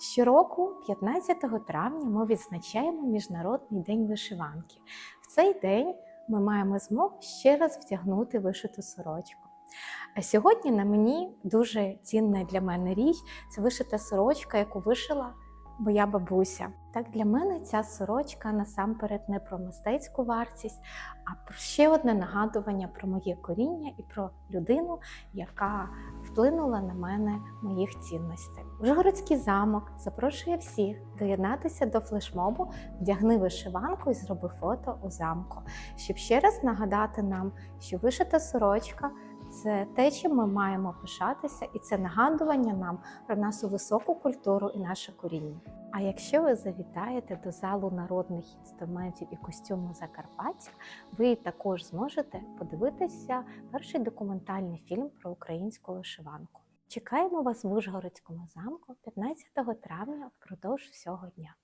Щороку, 15 травня, ми відзначаємо Міжнародний день вишиванки. В цей день ми маємо змогу ще раз вдягнути вишиту сорочку. А сьогодні на мені дуже цінна для мене річ це вишита сорочка, яку вишила моя бабуся. Так для мене ця сорочка насамперед не про мистецьку вартість, а про ще одне нагадування про моє коріння і про людину, яка вплинула на мене моїх цінностей. Ужгородський замок запрошує всіх доєднатися до флешмобу Вдягни вишиванку і зроби фото у замку, щоб ще раз нагадати нам, що вишита сорочка. Це те, чим ми маємо пишатися, і це нагадування нам про нашу високу культуру і наше коріння. А якщо ви завітаєте до залу народних інструментів і костюму Закарпаття, ви також зможете подивитися перший документальний фільм про українську вишиванку. Чекаємо вас в Ужгородському замку 15 травня впродовж всього дня.